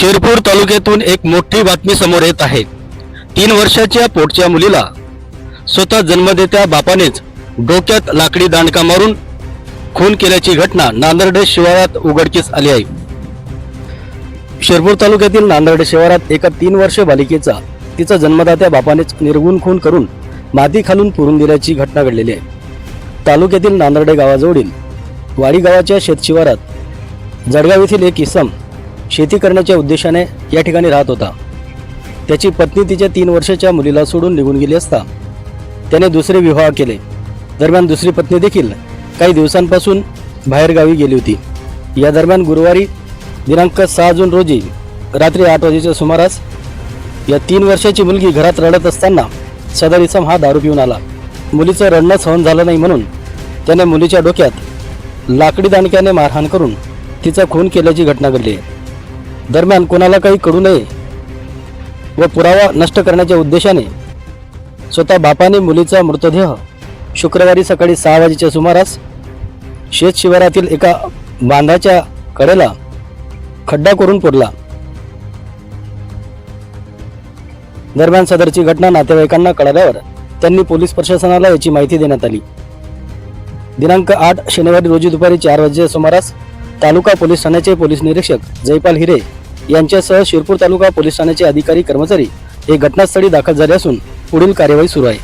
शिरपूर तालुक्यातून एक मोठी बातमी समोर येत आहे. तीन वर्षाच्या पोटच्या मुलीला स्वतः जन्मदेत्या बापानेच डोक्यात लाकडी दांडका मारून खून केल्याची घटना नांदर्डे शिवारात उघडकीस आली आहे. शिरपूर तालुक्यातील नांदर्डे शिवारात एका तीन वर्ष बालिकेचा तिचा जन्मदात्या बापानेच निर्गुण खून करून माती खालून पुरून दिल्याची घटना घडलेली आहे. तालुक्यातील नांदर्डे गावाजवळील वाडी गावाच्या शेतशिवारात जळगाव येथील एक इसम शेती करण्याच्या उद्देशाने या ठिकाणी राहत होता. त्याची पत्नी तिच्या तीन वर्षाच्या मुलीला सोडून निघून गेली असता. त्याने दुसरे विवाह केले. दरम्यान दुसरी पत्नी देखील काही दिवसांपासून बाहेरगावी गेली होती. या दरम्यान गुरुवारी दिनांक सहा जून रोजी रात्री आठ वाजेच्या सुमारास या तीन वर्षाची मुलगी घरात रडत असताना सदर इसम हा दारू पिऊन आला. मुलीचं रडणं सहन झालं नाही म्हणून त्याने मुलीच्या डोक्यात लाकडी दांडक्याने मारहाण करून तिचा खून केल्याची घटना घडली. आहे दरम्यान कोणाला काही कळू नये व पुरावा नष्ट करण्याच्या उद्देशाने स्वतः बापाने मुलीचा मृतदेह शुक्रवारी सकाळी सहा वाजेच्या सुमारास शेत शिवारातील एका बांधाच्या कडेला खड्डा करून पुरला दरम्यान सदरची घटना नातेवाईकांना कळाल्यावर त्यांनी पोलीस प्रशासनाला याची माहिती देण्यात आली. दिनांक आठ शनिवारी रोजी दुपारी चार वाजेच्या सुमारास तालुका पोलीस ठाण्याचे पोलीस निरीक्षक जयपाल हिरे यांच्यासह शिरपूर तालुका पोलीस ठाण्याचे अधिकारी कर्मचारी हे घटनास्थळी दाखल झाले असून पुढील कार्यवाही सुरू आहे.